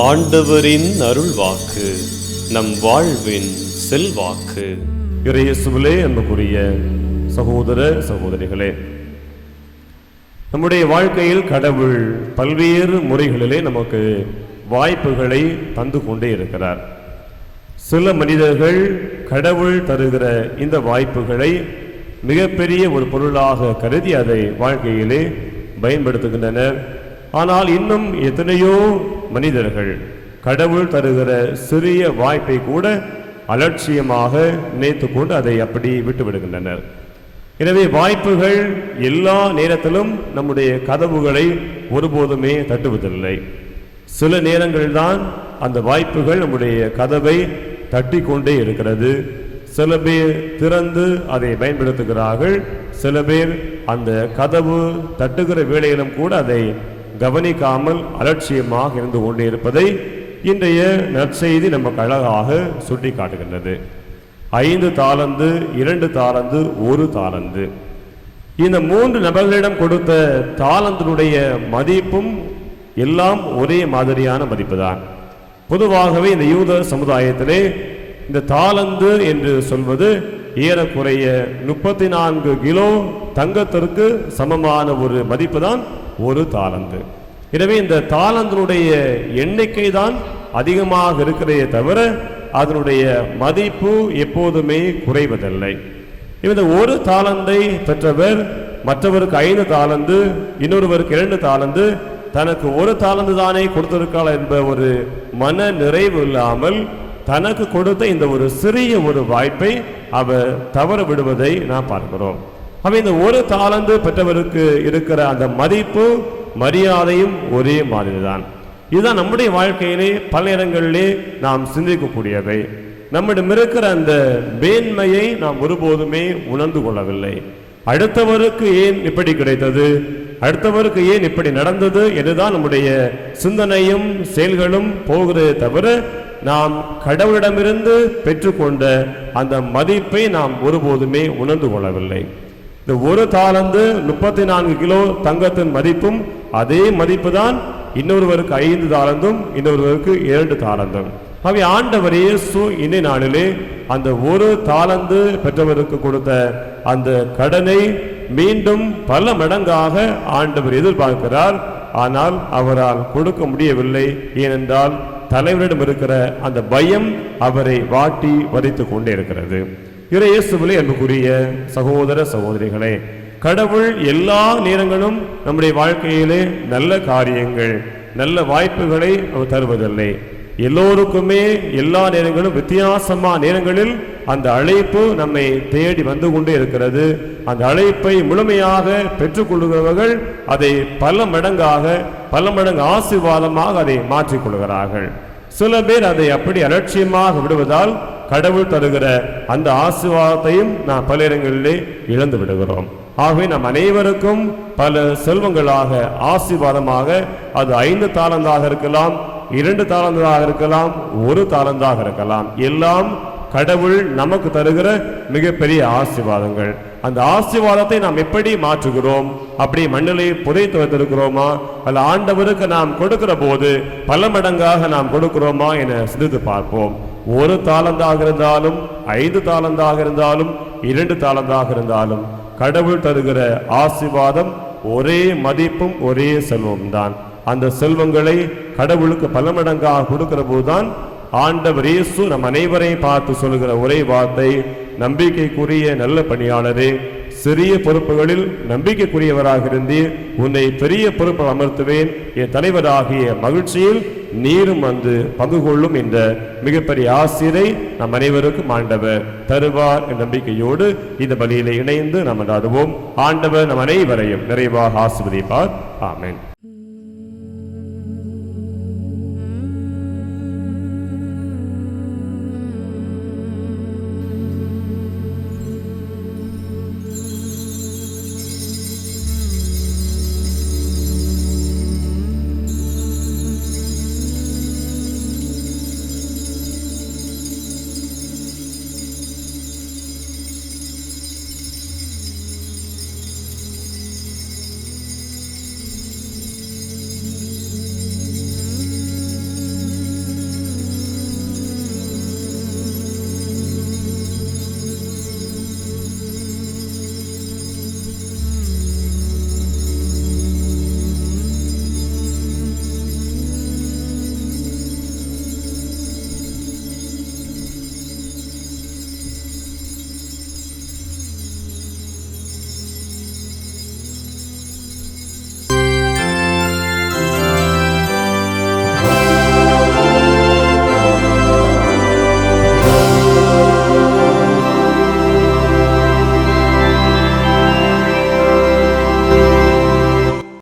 ஆண்டவரின் அருள்வாக்கு நம் வாழ்வின் செல்வாக்கு. இறையசுவிலே அன்புக்குரிய சகோதர சகோதரிகளே நம்முடைய வாழ்க்கையில் கடவுள் பல்வேறு முறைகளிலே நமக்கு வாய்ப்புகளை தந்து கொண்டே இருக்கிறார். சில மனிதர்கள் கடவுள் தருகிற இந்த வாய்ப்புகளை மிகப்பெரிய ஒரு பொருளாக கருதி அதை வாழ்க்கையிலே பயன்படுத்துகின்றனர். ஆனால் இன்னும் எத்தனையோ மனிதர்கள் கடவுள் தருகிற சிறிய வாய்ப்பை கூட அலட்சியமாக நினைத்து கொண்டு அதை அப்படி விட்டுவிடுகின்றனர் எனவே வாய்ப்புகள் எல்லா நேரத்திலும் நம்முடைய கதவுகளை ஒருபோதுமே தட்டுவதில்லை. சில நேரங்கள்தான் அந்த வாய்ப்புகள் நம்முடைய கதவை தட்டி கொண்டே இருக்கிறது. சில பேர் திறந்து அதை பயன்படுத்துகிறார்கள். சில பேர் அந்த கதவு தட்டுகிற வேளையிலும் கூட அதை கவனிக்காமல் அலட்சியமாக இருந்து கொண்டே இருப்பதை இன்றைய நற்செய்தி நமக்கு அழகாக சுட்டி காட்டுகின்றது. ஐந்து தாளந்து இரண்டு தாளந்து ஒரு தாளந்து. இந்த மூன்று நபர்களிடம் கொடுத்த தாளந்தினுடைய மதிப்பும் எல்லாம் ஒரே மாதிரியான மதிப்பு தான் பொதுவாகவே இந்த யூத சமுதாயத்திலே இந்த தாளந்து என்று சொல்வது ஏறக்குறைய முப்பத்தி நான்கு கிலோ தங்கத்திற்கு சமமான ஒரு மதிப்பு தான் ஒரு தாளந்து. எனவே இந்த தாளந்தினுடைய எண்ணிக்கை தான் அதிகமாக இருக்கிறதே தவிர அதனுடைய மதிப்பு எப்போதுமே குறைவதில்லை. இந்த ஒரு தாளந்தை பெற்றவர் மற்றவருக்கு ஐந்து தாளந்து இன்னொருவருக்கு இரண்டு தாளந்து தனக்கு ஒரு தாளந்து தானே கொடுத்திருக்காள் என்ற ஒரு மன நிறைவு இல்லாமல் தனக்கு கொடுத்த இந்த ஒரு சிறிய ஒரு வாய்ப்பை அவர் தவற விடுவதை நாம் பார்க்கிறோம். அவ இந்த ஒரு தாளந்து பெற்றவருக்கு இருக்கிற அந்த மதிப்பு மரியாதையும் ஒரே மாதிரிதான். இதுதான் நம்முடைய வாழ்க்கையிலே பல இடங்களிலே நாம் சிந்திக்கக்கூடியவை. நம்மிடம் இருக்கிற அந்த மேன்மையை நாம் ஒருபோதுமே உணர்ந்து கொள்ளவில்லை. அடுத்தவருக்கு ஏன் இப்படி கிடைத்தது? அடுத்தவருக்கு ஏன் இப்படி நடந்தது? என்றுதான் நம்முடைய சிந்தனையும் செயல்களும் போகிறதே தவிர நாம் கடவுளிடமிருந்து பெற்றுக்கொண்ட அந்த மதிப்பை நாம் ஒருபோதுமே உணர்ந்து கொள்ளவில்லை. இந்த ஒரு தாளந்து முப்பத்தி நான்கு கிலோ தங்கத்தின் மதிப்பும் அதே மதிப்பு தான் இன்னொருவருக்கு ஐந்து தாளந்தும் இன்னொருவருக்கு இரண்டு தாளந்தும் அவை ஆண்டவர் இயேசு இன்னை நாளிலே அந்த ஒரு தாளந்து பெற்றவருக்கு கொடுத்த அந்த கடனை மீண்டும் பல மடங்காக ஆண்டவர் எதிர்பார்க்கிறார். ஆனால் அவரால் கொடுக்க முடியவில்லை. ஏனென்றால் தலைவரிடம் இருக்கிற அந்த பயம் அவரை வாட்டி வதைத்து கொண்டே இருக்கிறது. இறையேசுவிலே அன்புக்குரிய சகோதர சகோதரிகளே கடவுள் எல்லா நேரங்களும் நம்முடைய வாழ்க்கையிலே நல்ல காரியங்கள் நல்ல வாய்ப்புகளை அவர் தருவதில்லை. எல்லோருக்குமே எல்லா நேரங்களும் வித்தியாசமான நேரங்களில் அந்த அழைப்பு நம்மை தேடி வந்து கொண்டே இருக்கிறது. அந்த அழைப்பை முழுமையாக பெற்றுக்கொள்கிறவர்கள் அதை பல மடங்காக பல மடங்கு ஆசீர்வாதமாக அதை மாற்றிக் கொள்கிறார்கள். சில பேர் அதை அப்படி அலட்சியமாக விடுவதால் கடவுள் தருகிற அந்த ஆசீர்வாதத்தையும் நாம் பல இடங்களிலே இழந்து விடுகிறோம். ஆகவே நம் அனைவருக்கும் பல செல்வங்களாக ஆசீர்வாதமாக அது ஐந்து தாளந்தாக இருக்கலாம் இரண்டு தாளந்தாக இருக்கலாம் ஒரு தாளந்தாக இருக்கலாம். எல்லாம் கடவுள் நமக்கு தருகிற மிகப்பெரிய ஆசீர்வாதங்கள். அந்த ஆசீர்வாதத்தை நாம் எப்படி மாற்றுகிறோம்? அப்படி மண்ணிலே புதைத்து வைத்திருக்கிறோமா? அல்ல ஆண்டவருக்கு நாம் கொடுக்கிற போது பல மடங்காக நாம் கொடுக்கிறோமா என சிந்தித்து பார்ப்போம். ஒரு தாளந்தாக இருந்தாலும் ஐந்து தாளந்தாக இருந்தாலும் இரண்டு தாளந்தாக இருந்தாலும் கடவுள் தருகிற ஆசீர்வாதம் ஒரே மதிப்பும் ஒரே செல்வம் தான். அந்த செல்வங்களை கடவுளுக்கு பல மடங்காக கொடுக்கிற போதுதான் ஆண்டவர் இயேசு நம் அனைவரையும் பார்த்து சொல்லுகிற ஒரே வார்த்தை நம்பிக்கைக்குரிய நல்ல பணியாளரே சிறிய பொறுப்புகளில் நம்பிக்கைக்குரியவராக இருந்தீர் உன்னை பெரிய பொறுப்பில் அமர்த்துவேன். என் தலைவராகிய மகிழ்ச்சியில் நீரும் வந்து பங்கு கொள்ளும் என்ற மிகப்பெரிய ஆசிரியரை நம் அனைவருக்கும் ஆண்டவர் தருவார் என்ற நம்பிக்கையோடு இந்த பலியில இணைந்து நாம் நாடுவோம் ஆண்டவர் நம் அனைவரையும் நிறைவாக ஆசிர்வதிப்பார். ஆமேன்.